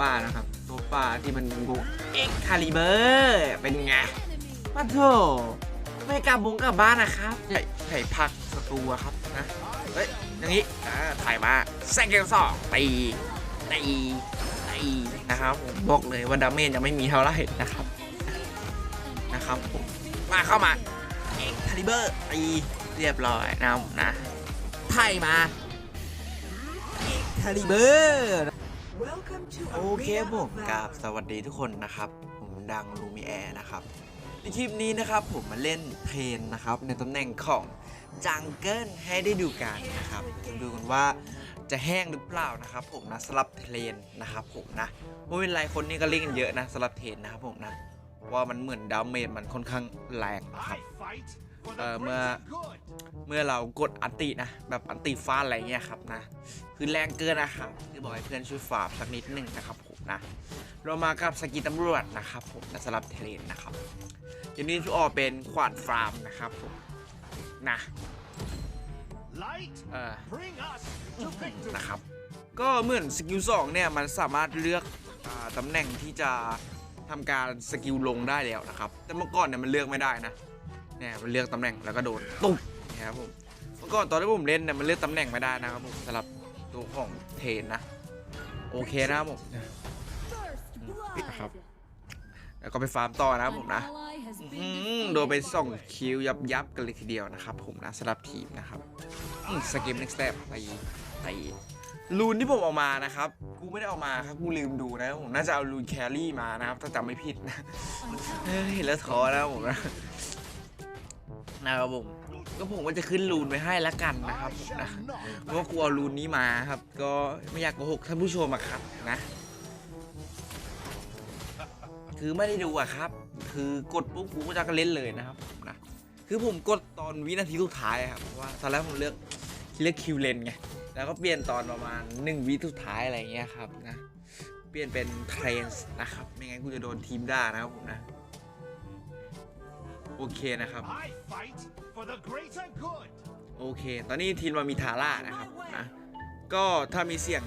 ปานะครับตัวป่าที่มันบุกเอ็กคาลิเบอร์เป็นไงมาโถไม่กลับบุงกลับบ้านนะครับใส่ใส่พักสตูครับนะเฮ้ยอย่างนี้อ่าถ่ายมาแซงเกลสองตีตีตีนะครับผมบอกเลยว่าดาเมจยังไม่มีเท่าไหร่นะครับนะครับผมมาเข้ามาเอ็กคาลิเบอร์ตีเรียบร้อยนะมนะไทยมาเอ็กคาลิเบอร์ โอเคผมกับสวัสดีทุกคนนะครับ ผมดังลูมิแอร์นะครับ ในคลิปนี้นะครับผมมาเล่นเทรนนะครับ ในตำแหน่งของจังเกิลให้ได้ดูกันนะครับดูกันว่าจะแห้งหรือเปล่านะครับ ผมนะสำหรับเทรนนะครับ ผมนะไม่เป็นไรคนนี้ก็เล่นกันเยอะนะสำหรับเทรนนะครับผมนะว่ามันเหมือนดาเมจมันค่อนข้างแรงนะครับ เออเมื่อเมื่อเรากดอันตินะ แบบอันติฟาดอะไรเงี้ยครับนะ คือแรงเกินนะครับคือบอกให้เพื่อนช่วยฝากสักนิดหนึ่งนะครับผมนะ เรามากับสกีตำรวจนะครับผมนะสำหรับเทรนนะครับทีนี้ทุกออกเป็นขวานฟาร์มนะครับผมนะเออนะครับ ก็เหมือนสกิล2เนี่ยมันสามารถเลือกอาตำแหน่งที่จะทำการสกิลลงได้แล้วนะครับ แต่เมื่อก่อนเนี่ยมันเลือกไม่ได้นะ เนี่ยมันเลือกตำแหน่งแล้วก็โดนตุ๊บเนี่ยครับผมเมื่อก่อนตอนที่ผมเล่นเนี่ยมันเลือกตำแหน่งไม่ได้นะครับผมสำหรับตัวของเทรนนะ โอเคนะครับผมนะครับแล้วก็ไปฟาร์มต่อนะครับผมนะอืมโดนไปส่องคิวยับยับกันเลยทีเดียวนะครับผมนะสำหรับทีมนะครับอืมสกิมเน็กสเตปไปไปลูนที่ผมเอามานะครับ กูไม่ได้เอามาครับ กูลืมดูนะผมน่าจะเอาลูนแครี่มานะครับ ถ้าจำไม่ผิดนะเฮ้ยเห็นแล้วท้อนะผมนะ นะครับผมก็ผมว่าจะขึ้นลูนไปให้ละกันนะครับนะเพราะว่ากูเอาลูนนี้มาครับ ก็ไม่อยากโกหกท่านผู้ชมอะครับนะ คือไม่ได้ดูอะครับ คือกดปุ๊บกูก็จะกเล่นเลยนะครับนะคือผมกดตอนวินาทีสุดท้ายครับเพราะว่าตอนแรกผมเลือกเลือกคิวเลนไงแล้วก็เปลี่ยนตอนประมาณ1วิสุดท้ายอะไรเงี้ยครับนะเปลี่ยนเป็นเทรนส์นะครับไม่งั้นกูจะโดนทีมด่านะครับผมนะ โอเคนะครับโอเค ตอนนี้ทีมเรามีทาร่านะครับนะก็ถ้ามีเสียง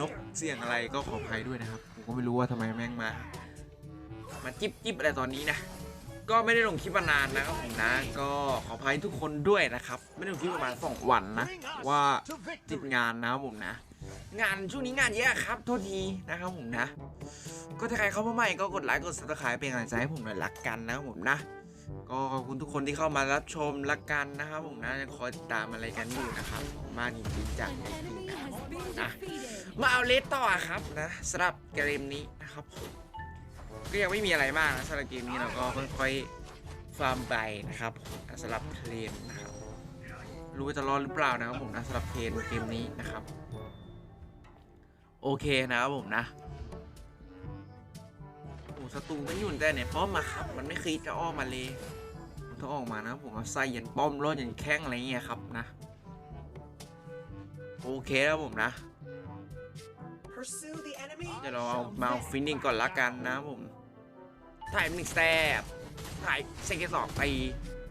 นกเสียงอะไรก็ขออภัยด้วยนะครับ ผมก็ไม่รู้ว่าทำไมแม่งมา มาจิบจิบอะไรตอนนี้นะ ก็ไม่ได้ลงคลิปมานานนะครับผมนะ ก็ขออภัยทุกคนด้วยนะครับ ไม่ได้ลงคลิปประมาณสองวันนะ ว่าติดงานนะครับผมนะ งานช่วงนี้งานเยอะครับ โทษทีนะครับผมนะ ก็ถ้าใครเข้ามาใหม่ก็กดไลค์กดซับสไครป์เป็นกำลังใจให้ผมหน่อยละกันนะครับผมนะ ก็ขอบคุณทุกคนที่เข้ามารับชมละกันนะครับผมนะยังคอยติดตามอะไรกันอยู่นะครับขอบคุณมากจริงๆจากใจริงนะครับนะมาเอาเลสต่อครับนะสำหรับเกมนี้นะครับผมก็ยังไม่มีอะไรมากนะสำหรับเกมนี้เราก็ค่อยๆฟาร์มไปนะครับนะสำหรับเทรนนะครับรู้ว่าจะรอดหรือเปล่านะครับผมนะสำหรับเทรนเกมนี้นะครับ โอเคนะครับผมนะโอ้ศัตรูไม่อยู่แต่เนี่ยป้อมมาครับมันไม่เคยจะอ้อมมาเลยมันต้องออกมานะผมเอาไส้ยันป้อมรอดยันแข้งอะไรเงี้ยครับนะโอเคแล้วผมนะเดี๋ยวเราเอามาเอาฟินนิ่งก่อนละกันนะผมถ่ายหนึ่งสเตปถ่ายเซกสองไป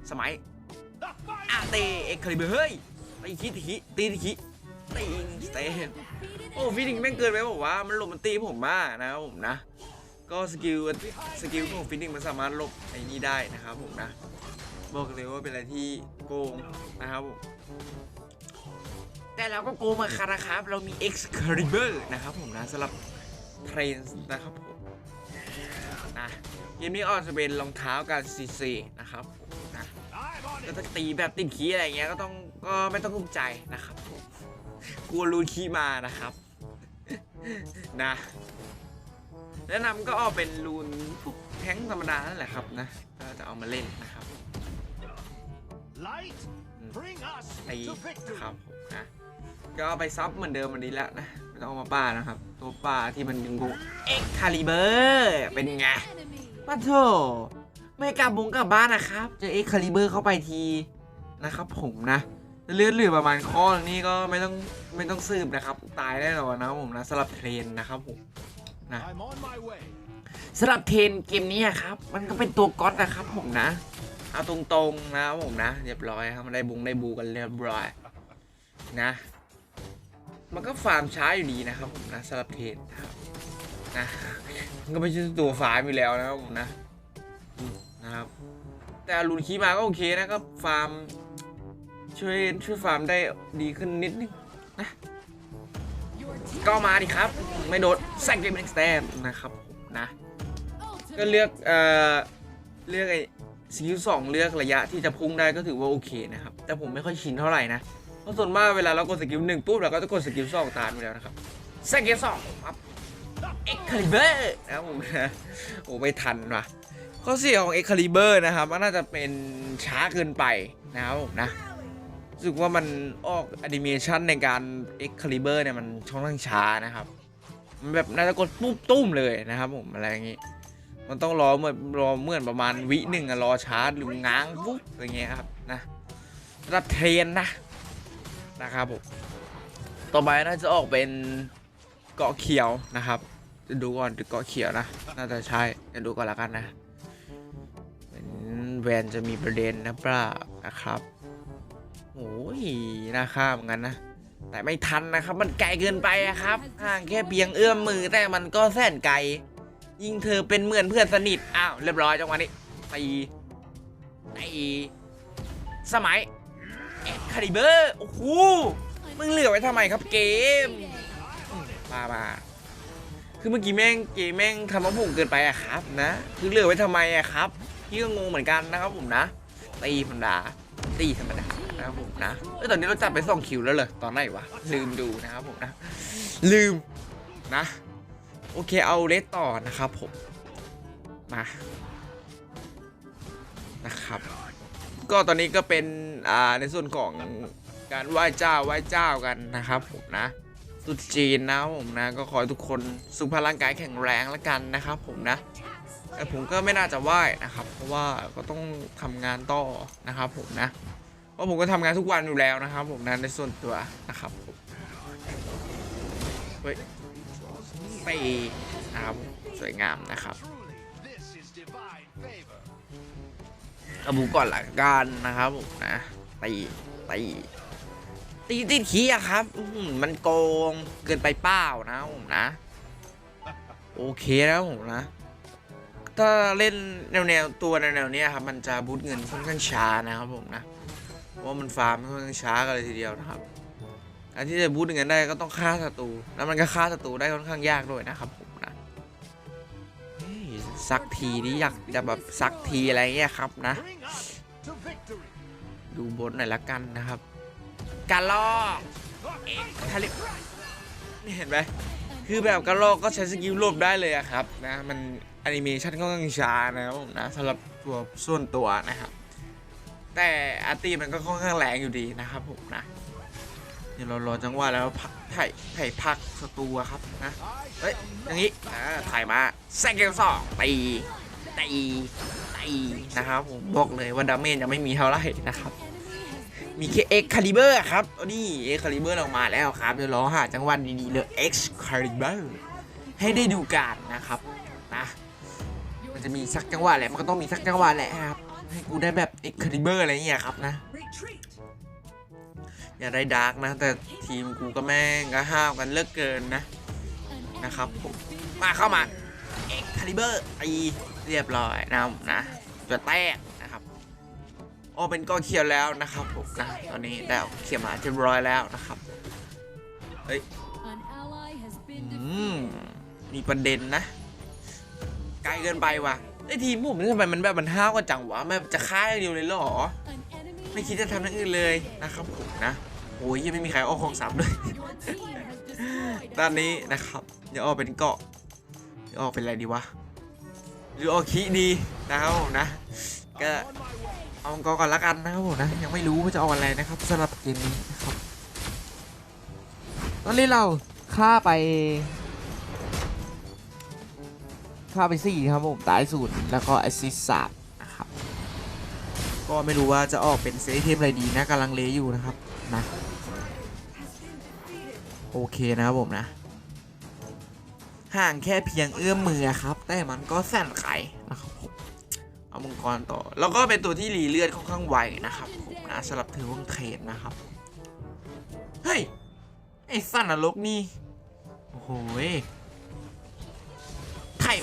สมัยอาเตเอ็กคาลิเบอร์เฮ้ยตีคิตีคิ ตีคิตีสเตปโอ้ฟินนิ่งแม่งเกินไปบอกว่ามันหลบมันตีผมมากนะครับผมนะ ก็สกิลสกิลของฟินนิ่งมันสามารถหลบไอ้นี่ได้นะครับผมนะ บอกเลยว่าเป็นอะไรที่โกงนะครับผมแต่เราก็โกงมาค่ะนะครับ เรามี Excalibur นะครับผมนะสำหรับเทรนนะครับผมนะเกมนี้ก็จะเป็นรองเท้าการ CC นะครับนะก็จะตีแบบติดขี้อะไรเงี้ยก็ต้องก็ไม่ต้องกุ้มใจนะครับ ลัวรูนขี้มานะครับ นะแนะนำก็เอาเป็นรูนพวกแท้งธรรมดานั่นแหละครับนะก็จะเอามาเล่นนะครับไอ้ครับผมนะก็เอาไปซับเหมือนเดิมมันดีแล้วนะไม่ต้องเอามาป้านะครับ ตัวป้าที่มันยังกูเอ็กคาลิเบอร์เป็นไงป้าโถไม่กลับบุงกลับบ้านนะครับ เจอเอ็กคาลิเบอร์เข้าไปทีนะครับผมนะ เลือดเหลือประมาณข้อนี้ก็ไม่ต้องไม่ต้องสืบนะครับ ตายแน่นอนนะครับผมนะสำหรับเทรนนะครับผมนะสำหรับเทรนเกมนี้อะครับ มันก็เป็นตัวก๊อตนะครับผมนะเอาตรงๆนะครับผมนะเรียบร้อยครับมันได้บุงได้บูกันเรียบร้อยนะ มันก็ฟาร์มช้าอยู่ดีนะครับผมนะสำหรับเทรนนะครับนะมันก็ไม่ใช่ตัวฟ้าอยู่แล้วนะครับผมนะนะครับแต่อรุณคีมาก็โอเคนะก็ฟาร์ม ช่วยช่วยฟาร์มได้ดีขึ้นนิดนึงนะก็มาดิครับ ไม่โดนแซงเกมเอ็กซ์แตมนะครับผมนะก็เลือกเอ่อเลือกไอ้สกิลสองเลือกระยะที่จะพุ่งได้ก็ถือว่าโอเคนะครับ แต่ผมไม่ค่อยชินเท่าไหร่นะเพราะส่วนมากเวลาเรากดสกิลหนึ่งปุ๊บเราก็จะกดสกิลสองตามไปแล้วนะครับสกิลสองครับเอ็กคาลิเบอร์นะครับผมนะโอ้ไม่ทันว่ะข้อเสียของเอ็กคาลิเบอร์นะครับมันน่าจะเป็นช้าเกินไปนะครับผมนะ รู้สึกว่ามันออกแอนิเมชันในการเอ็กคาลิเบอร์เนี่ยมันช่องทางช้านะครับ มันแบบน่าจะกดปุ๊บตุ้มเลยนะครับผมอะไรอย่างงี้ มันต้องรอเหมือนรอเหมื่อนประมาณวิหนึ่งอะรอชาร์จหรือง้างปุ๊บอะไรเงี้ยครับนะระดับเทรนนะนะครับผมต่อไปน่าจะออกเป็นเกาะเขียวนะครับจะดูก่อนเกาะเขียวนะน่าจะใช่จะดูก่อนละกันนะเป็นแวนจะมีประเด็นนะเปล่านะครับ โอ้ยน่าข้ามเหมือนกันนะ แต่ไม่ทันนะครับ มันไกลเกินไปครับห่างแค่เพียงเอื้อมมือแต่มันก็แสนไกล ยิ่งเธอเป็นเหมือนเพื่อนสนิท อ้าวเรียบร้อยจังหวะนี้ตีตีสมัยเอ็กคาลิเบอร์ โอ้โห มึงเหลือไว้ทำไมครับเกมมามาคือเมื่อกี้แม่งเกมแม่งทำมาผุ่งเกินไปอะครับนะ คือเหลือไว้ทำไมอะครับ พี่ก็งงเหมือนกันนะครับผมนะ ตีธรรมดาตีธรรมดา นะครับผมนะเอ้ยตอนนี้เราจัดไปสองคิวแล้วเลยตอนไหนวะลืมดูนะครับผมนะ ลืมนะ โอเคเอาเลสต่อนะครับผมมานะครับ ก็ตอนนี้ก็เป็นอ่าในส่วนของการไหว้เจ้าไหว้เจ้ากันนะครับผมนะตรุษจีนนะผมนะก็ขอให้ทุกคนสุขภาพร่างกายแข็งแรงแล้วกันนะครับ ผมนะแต่ผมก็ไม่น่าจะไหว้นะครับ เพราะว่าก็ต้องทำงานต่อนะครับผมนะ เพราะผมก็ทำงานทุกวันอยู่แล้วนะครับ ผมนะในส่วนตัวนะครับผมเฮ้ยไปนะครับสวยงามนะครับ This is divine favor. เอาบุก่อนหลักการนะครับผมนะตีตีตีติดขี้อะครับมันโกงเกินไปเป้านะผมนะ โอเคนะผมนะ ถ้าเล่นแนวๆตัวแนวๆเนี้ยครับ มันจะบูทเงินค่อนข้างช้านะครับผมนะ ว่ามันฟาร์มค่อนข้างช้ากันเลยทีเดียวนะครับ อันที่จะบูทเงินได้ก็ต้องฆ่าศัตรูแล้วมันก็ฆ่าศัตรูได้ค่อนข้างยากด้วยนะครับผมนะสักทีนี่อยากจะแบบสักทีอะไรเงี้ยครับนะ ดูบนหน่อยละกันนะครับการลอกเอ็กทาลินี่เห็นไหมคือแบบการลอกก็ใช้สกิลลบได้เลยอะครับนะมันแอนิเมชันก็ค่อนข้างช้านะครับผมนะสำหรับตัวส่วนตัวนะครับ แต่อาร์ตี้มันก็ค่อนข้างแรงอยู่ดีนะครับผมนะเดี๋ยวเรารอจังหวะแล้วพักไถ่ไถ่พักศัตรูครับนะเฮ้ยอย่างนี้อ่าถ่ายมาแซงเกลสองตีตีตีนะครับผมบอกเลยว่าดาเมจยังไม่มีเท่าไหร่นะครับ มีแค่เอ็กคาลิเบอร์ครับเอานี่เอ็กคาลิเบอร์ออกมาแล้วครับเดี๋ยวรอหาจังหวะดีๆเลยเอ็กคาลิเบอร์ให้ได้ดูกันนะครับนะมันจะมีสักจังหวะแหละมันก็ต้องมีสักจังหวะแหละครับ ให้กูได้แบบเอ็กคาลิเบอร์อะไรเงี้ยครับนะ อย่าได้ดาร์กนะ แต่ทีมกูก็แม่งก็ห้าวกันเลิกเกินนะ นะครับผมมาเข้ามาเอ็กคาลิเบอร์ตีเรียบร้อยนะนะจะแตกนะครับโอ้เป็นก้อนเขียวแล้วนะครับผมนะตอนนี้ได้เอาเขียวมาเรียบร้อยแล้วนะครับเฮ้ยอืมมีประเด็นนะไกลเกินไปว่ะ ไอทีมผมนี่ทำไมมันแบบมันห้าวกันจังวะมันจะฆ่าอย่างเดียวเลยเหรอ ไม่คิดจะทำอย่างอื่นเลยนะครับผมนะโอ้ยยังไม่มีใครเอาของสามเลย Your team has destroyed ด้านนี้นะครับเดี๋ยวออกเป็นเกาะเดี๋ยวออกเป็นอะไรดีวะหรือออกคีดีนะครับผมนะก็เอางกรก่อนละกันนะครับผมนะยังไม่รู้ว่าจะเอาอะไรนะครับสำหรับเกมนี้นะครับตอนนี้เราฆ่าไป ฆ่าไปสี่ครับผมตายศูนย์แล้วก็แอสซิสสามนะครับก็ไม่รู้ว่าจะออกเป็นเซฟเทมอะไรดีนะกำลังเลอยู่นะครับนะโอเคนะครับผมนะห่างแค่เพียงเอื้อมมือครับ แต่มันก็แสนไขนะครับผมเอามังกรต่อ แล้วก็เป็นตัวที่รีเลือดค่อนข้างไวนะครับผมนะสำหรับเทอวงเทรดนะครับ เฮ้ย ไอ้สันนรกนี่ โอ้โห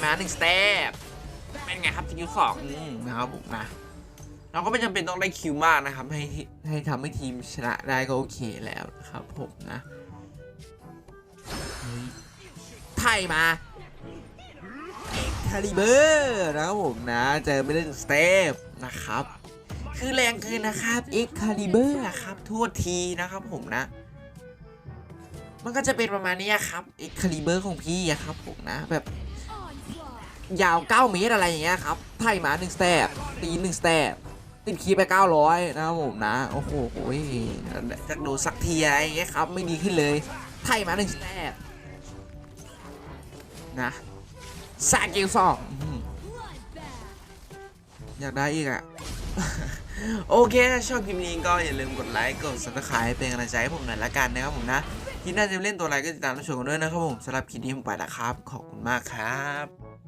มาหนึ่งสเต็ปเป็นไงครับสกิลสองอืมนะครับผมนะเราก็ไม่จำเป็นต้องได้คิวมากนะครับ ให้ให้ทำให้ทีมชนะได้ก็โอเคแล้วนะครับผมนะเฮ้ยไพ่มาคาลิเบอร์นะครับผมนะเจอไม่ได้สเตปนะครับ คือแรงเกินนะครับเอ็กคาลิเบอร์ครับโทษทีนะครับผมนะ มันก็จะเป็นประมาณนี้ครับเอ็กคาลิเบอร์ของพี่อะครับผมนะแบบ Onslaught. ยาว 9 เมตรอะไรอย่างเงี้ยครับไถ่หมา1สเตปตี1สเตปติดคีไป 900 นะครับผมนะ โอ้โหจะดูสักทีอะไรอย่างเงี้ยครับ ไม่ดีขึ้นเลยไถ่หมา1สเตปนะสากิลสองอื้อหือ Bloodbath. อยากได้อีกอะโอเคถ้าชอบคลิปนี้ก็อย่าลืมกดไลค์กด subscribe เป็นกำลังใจให้ผมหน่อยละกันนะครับผมนะที่น่าจะเล่นตัวอะไรก็ติดตามรับชมกันด้วยนะครับผมสำหรับคลิปนี้ผมไปล้วครับ ขอบคุณมากครับ